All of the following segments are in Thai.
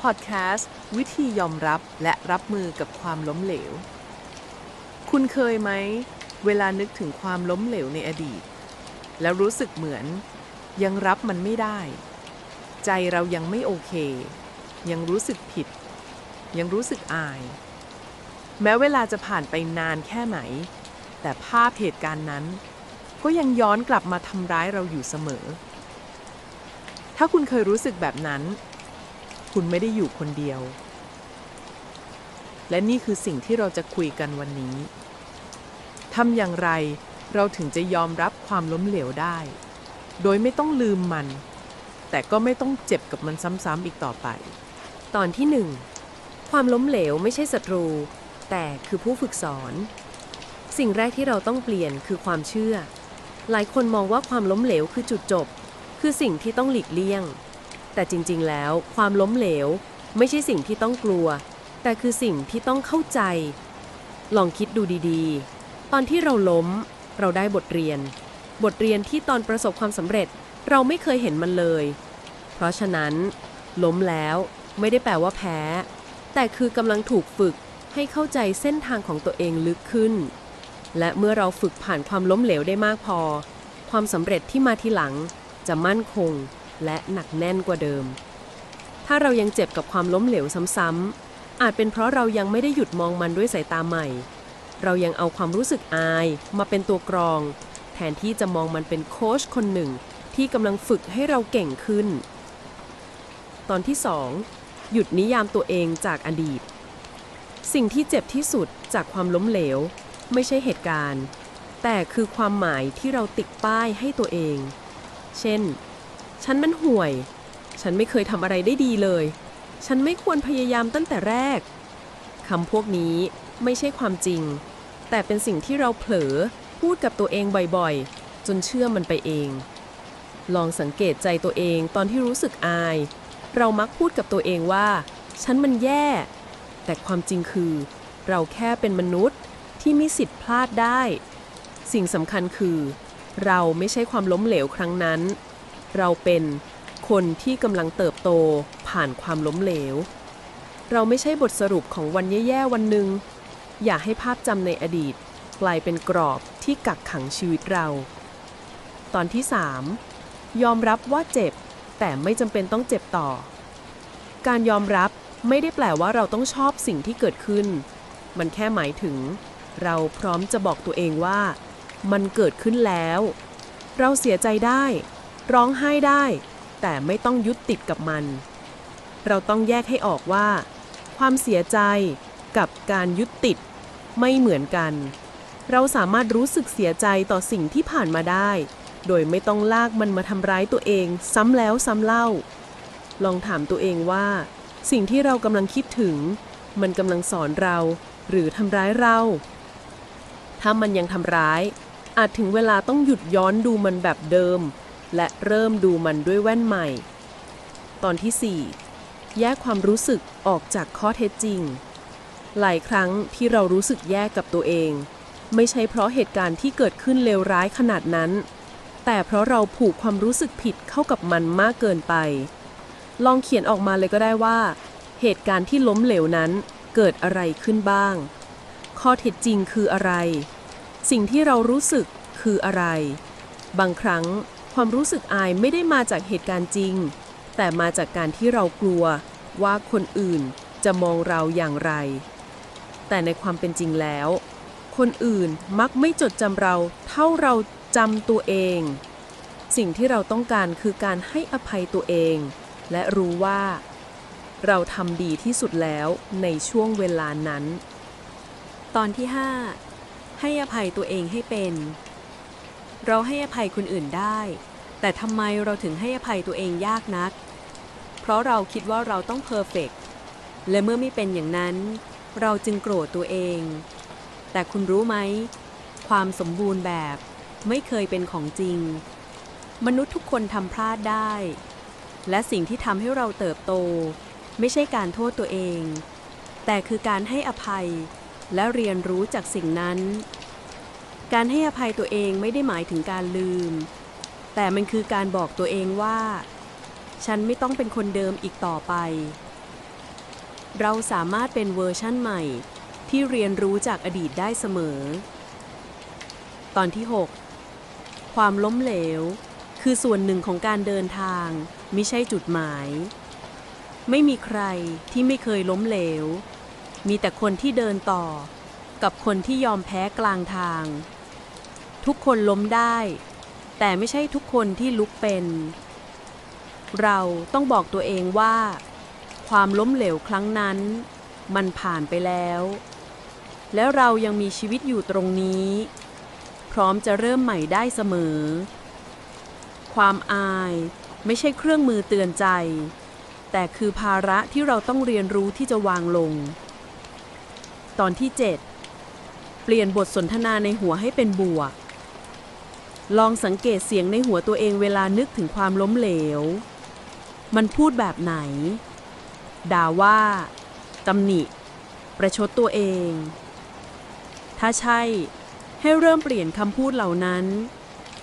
พอดแคสต์วิธียอมรับและรับมือกับความล้มเหลว คุณเคยไหม เวลานึกถึงความล้มเหลวในอดีต แล้วรู้สึกเหมือน ยังรับมันไม่ได้ ใจเรายังไม่โอเค ยังรู้สึกผิด ยังรู้สึกอาย แม้เวลาจะผ่านไปนานแค่ไหน แต่ภาพเหตุการณ์นั้น ก็ยังย้อนกลับมาทำร้ายเราอยู่เสมอ ถ้าคุณเคยรู้สึกแบบนั้น คุณไม่ได้อยู่คนเดียว และนี่คือสิ่งที่เราจะคุยกันวันนี้ทำอย่างไรเราถึงจะยอมรับความล้มเหลวได้ โดยไม่ต้องลืมมัน แต่ก็ไม่ต้องเจ็บกับมันซ้ำๆอีกต่อไป ตอนที่หนึ่งความล้มเหลวไม่ใช่ศัตรู แต่คือผู้ฝึกสอน สิ่งแรกที่เราต้องเปลี่ยนคือความเชื่อ หลายคนมองว่าความล้มเหลวคือจุดจบ คือสิ่งที่ต้องหลีกเลี่ยง แต่จริงๆ แล้วความล้มเหลว ไม่ใช่สิ่งที่ต้องกลัว แต่คือสิ่งที่ต้องเข้าใจ ลองคิดดูดีๆ ตอนที่เราล้ม เราได้บทเรียน บทเรียนที่ตอนประสบความสำเร็จเราไม่เคยเห็นมันเลย เพราะฉะนั้น ล้มแล้วไม่ได้แปลว่าแพ้ แต่คือกำลังถูกฝึกให้เข้าใจเส้นทางของตัวเองลึกขึ้น และเมื่อเราฝึกผ่านความล้มเหลวได้มากพอ ความสำเร็จที่มาทีหลังจะมั่นคง และหนักแน่นกว่าเดิม ถ้าเรายังเจ็บกับความล้มเหลวซ้ำๆ อาจเป็นเพราะเรายังไม่ได้หยุดมองมันด้วยสายตาใหม่ เรายังเอาความรู้สึกอายมาเป็นตัวกรอง แทนที่จะมองมันเป็นโค้ชคนหนึ่ง ที่กำลังฝึกให้เราเก่งขึ้น ตอนที่ 2 หยุดนิยามตัวเองจากอดีต สิ่งที่เจ็บที่สุดจากความล้มเหลว ไม่ใช่เหตุการณ์ แต่คือความหมายที่เราติดป้ายให้ตัวเอง เช่น ฉันมันห่วย ฉันไม่เคยทำอะไรได้ดีเลย ฉันไม่ควรพยายามตั้งแต่แรกคำพวกนี้ไม่ใช่ความจริง แต่เป็นสิ่งที่เราเผลอพูดกับตัวเองบ่อยๆ จนเชื่อมันไปเอง ลองสังเกตใจตัวเองตอนที่รู้สึกอาย เรามักพูดกับตัวเองว่า ฉันมันแย่ แต่ความจริงคือ เราแค่เป็นมนุษย์ที่มีสิทธิ์พลาดได้ สิ่งสำคัญคือ เราไม่ใช่ความล้มเหลวครั้งนั้น เราเป็นคนที่กำลังเติบโตผ่านความล้มเหลว เราไม่ใช่บทสรุปของวันแย่ๆวันหนึ่ง อย่าให้ภาพจำในอดีต กลายเป็นกรอบที่กักขังชีวิตเรา ตอนที่ 3 ยอมรับว่าเจ็บ แต่ไม่จำเป็นต้องเจ็บต่อ การยอมรับไม่ได้แปลว่าเราต้องชอบสิ่งที่เกิดขึ้น มันแค่หมายถึง เราพร้อมจะบอกตัวเองว่า มันเกิดขึ้นแล้ว เราเสียใจได้ ร้องไห้ได้ แต่ไม่ต้องยึดติดกับมัน เราต้องแยกให้ออกว่า ความเสียใจกับการยึดติดไม่เหมือนกัน เราสามารถรู้สึกเสียใจต่อสิ่งที่ผ่านมาได้ โดยไม่ต้องลากมันมาทำร้ายตัวเองซ้ำแล้วซ้ำเล่า ลองถามตัวเองว่า สิ่งที่เรากำลังคิดถึง มันกำลังสอนเรา หรือทำร้ายเรา ถ้ามันยังทำร้ายอาจถึงเวลาต้องหยุดย้อนดูมันแบบเดิม และเริ่มดูมันด้วยแว่นใหม่ ตอนที่ 4 แยกความรู้สึกออกจากข้อเท็จจริง หลายครั้งที่เรารู้สึกแย่กับตัวเอง ไม่ใช่เพราะเหตุการณ์ที่เกิดขึ้นเลวร้ายขนาดนั้น แต่เพราะเราผูกความรู้สึกผิดเข้ากับมันมากเกินไป ลองเขียนออกมาเลยก็ได้ว่า เหตุการณ์ที่ล้มเหลวนั้นเกิดอะไรขึ้นบ้าง ข้อเท็จจริงคืออะไร สิ่งที่เรารู้สึกคืออะไร บางครั้ง ความรู้สึกอายไม่ได้มาจากเหตุการณ์จริง แต่มาจากการที่เรากลัวว่าคนอื่นจะมองเราอย่างไร แต่ในความเป็นจริงแล้ว คนอื่นมักไม่จดจำเราเท่าเราจำตัวเอง สิ่งที่เราต้องการคือการให้อภัยตัวเอง และรู้ว่า เราทำดีที่สุดแล้วในช่วงเวลานั้น ตอนที่ 5 ให้อภัยตัวเองให้เป็น เราให้อภัยคนอื่นได้ แต่ทำไมเราถึงให้อภัยตัวเองยากนัก เพราะเราคิดว่าเราต้องเพอร์เฟกและเมื่อไม่เป็นอย่างนั้น เราจึงโกรธตัวเอง แต่คุณรู้ไหม ความสมบูรณ์แบบไม่เคยเป็นของจริง มนุษย์ทุกคนทำพลาดได้ และสิ่งที่ทำให้เราเติบโต ไม่ใช่การโทษตัวเอง แต่คือการให้อภัยและเรียนรู้จากสิ่งนั้น การให้อภัยตัวเองไม่ได้หมายถึงการลืม แต่มันคือการบอกตัวเองว่า ฉันไม่ต้องเป็นคนเดิมอีกต่อไป เราสามารถเป็นเวอร์ชั่นใหม่ ที่เรียนรู้จากอดีตได้เสมอ ตอนที่ 6 ความล้มเหลว คือส่วนหนึ่งของการเดินทาง ไม่ใช่จุดหมาย ไม่มีใครที่ไม่เคยล้มเหลว มีแต่คนที่เดินต่อกับคนที่ยอมแพ้กลางทาง ทุกคนล้มได้ แต่ไม่ใช่ทุกคนที่ลุกเป็น เราต้องบอกตัวเองว่า ความล้มเหลวครั้งนั้น มันผ่านไปแล้ว แล้วเรายังมีชีวิตอยู่ตรงนี้ พร้อมจะเริ่มใหม่ได้เสมอ ความอายไม่ใช่เครื่องมือเตือนใจ แต่คือภาระที่เราต้องเรียนรู้ที่จะวางลง ตอนที่ 7 เปลี่ยนบทสนทนาในหัวให้เป็นบวก ลองสังเกตเสียงในหัวตัวเองเวลานึกถึงความล้มเหลว มันพูดแบบไหน ด่าว่าตำหนิ ประชดตัวเอง ถ้าใช่ ให้เริ่มเปลี่ยนคำพูดเหล่านั้น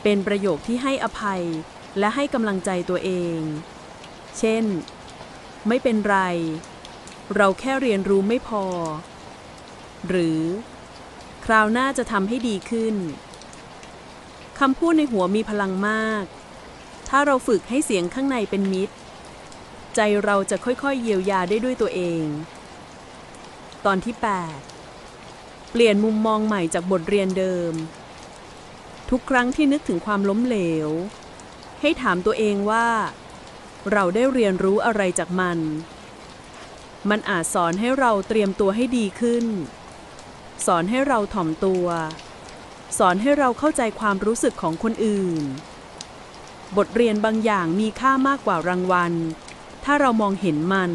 เป็นประโยคที่ให้อภัยและให้กำลังใจตัวเอง เช่น ไม่เป็นไร เราแค่เรียนรู้ไม่พอ หรือ คราวหน้าจะทำให้ดีขึ้น คำพูดในหัวมีพลังมาก ถ้าเราฝึกให้เสียงข้างในเป็นมิตร ใจเราจะค่อยๆ เยียวยาได้ด้วยตัวเอง ตอนที่ 8 เปลี่ยนมุมมองใหม่จากบทเรียนเดิม ทุกครั้งที่นึกถึงความล้มเหลว ให้ถามตัวเองว่า เราได้เรียนรู้อะไรจากมัน มันอาจสอนให้เราเตรียมตัวให้ดีขึ้น สอนให้เราถ่อมตัว สอนให้เราเข้าใจความรู้สึกของคนอื่น บทเรียนบางอย่างมีค่ามากกว่ารางวัล ถ้าเรามองเห็นมัน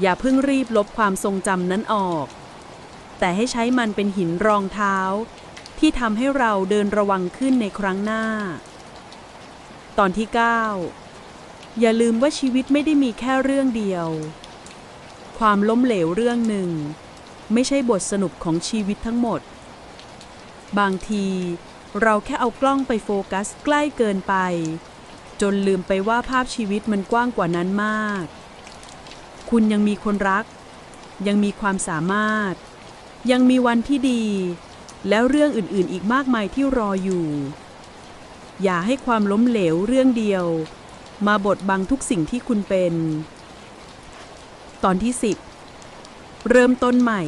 อย่าเพิ่งรีบลบความทรงจำนั้นออก แต่ให้ใช้มันเป็นหินรองเท้า ที่ทำให้เราเดินระวังขึ้นในครั้งหน้า ตอนที่ 9 อย่าลืมว่าชีวิตไม่ได้มีแค่เรื่องเดียว ความล้มเหลวเรื่องหนึ่ง ไม่ใช่บทสรุปของชีวิตทั้งหมด บางทีเราแค่เอากล้องไปโฟกัสใกล้เกินไป จนลืมไปว่าภาพชีวิตมันกว้างกว่านั้นมาก คุณยังมีคนรัก ยังมีความสามารถ ยังมีวันที่ดี แล้วเรื่องอื่นๆ อีกมากมายที่รออยู่ อย่าให้ความล้มเหลวเรื่องเดียว มาบดบังทุกสิ่งที่คุณเป็น ตอนที่ 10 เริ่มต้นใหม่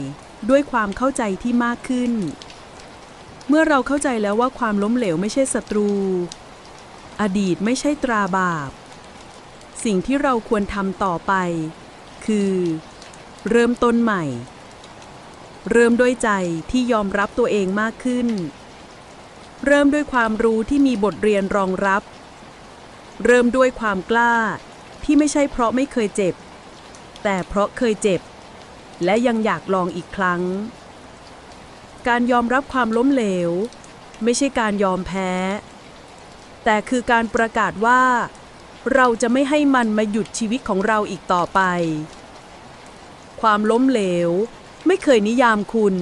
ด้วยความเข้าใจที่มากขึ้น เมื่อเราเข้าใจแล้วว่าความล้มเหลวไม่ใช่ศัตรู อดีตไม่ใช่ตราบาป สิ่งที่เราควรทำต่อไป คือ เริ่มต้นใหม่ เริ่มด้วยใจที่ยอมรับตัวเองมากขึ้น เริ่มด้วยความรู้ที่มีบทเรียนรองรับ เริ่มด้วยความกล้าที่ไม่ใช่เพราะไม่เคยเจ็บ แต่เพราะเคยเจ็บ และยังอยากลองอีกครั้ง การยอมรับความล้มเหลว ไม่ใช่การยอมแพ้ แต่คือการประกาศว่า เราจะไม่ให้มันมาหยุดชีวิตของเราอีกต่อไป ความล้มเหลว ไม่เคยนิยามคุณ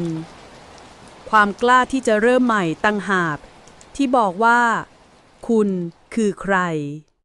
ความกล้าที่จะเริ่มใหม่ตั้งหากที่บอกว่า คุณคือใคร